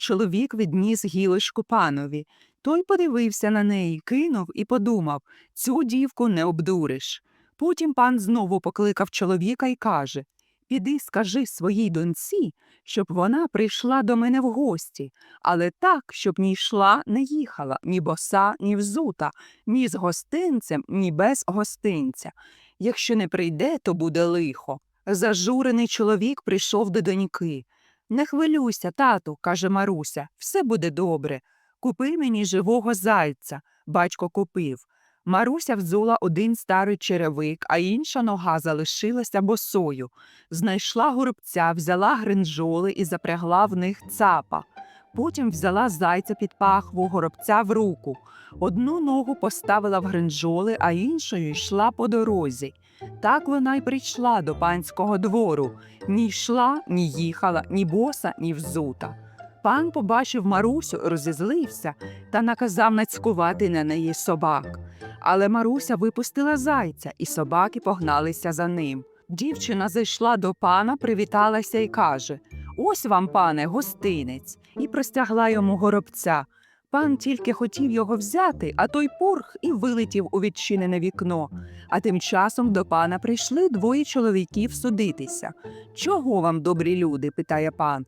чоловік відніс гілочку панові. Той подивився на неї, кинув і подумав цю дівку не обдуриш. Потім пан знову покликав чоловіка і каже Піди, скажи своїй доньці, щоб вона прийшла до мене в гості, але так, щоб ні йшла, не їхала, ні боса, ні взута, ні з гостинцем, ні без гостинця. Якщо не прийде, то буде лихо. Зажурений чоловік прийшов до доньки. Не хвилюйся, тату, каже Маруся, все буде добре. Купи мені живого зайця, батько купив. Маруся взула один старий черевик, а інша нога залишилася босою. Знайшла горобця, взяла гринжоли і запрягла в них цапа. Потім взяла зайця під пахву, горобця в руку. Одну ногу поставила в гринжоли, а іншою йшла по дорозі. Так вона й прийшла до панського двору. Ні йшла, ні їхала, ні боса, ні взута. Пан побачив Марусю, розізлився та наказав нацькувати на неї собак. Але Маруся випустила зайця, і собаки погналися за ним. Дівчина зайшла до пана, привіталася і каже Ось вам, пане, гостинець, і простягла йому горобця. Пан тільки хотів його взяти, а той пурх і вилетів у відчинене вікно. А тим часом до пана прийшли двоє чоловіків судитися. Чого вам, добрі люди? питає пан.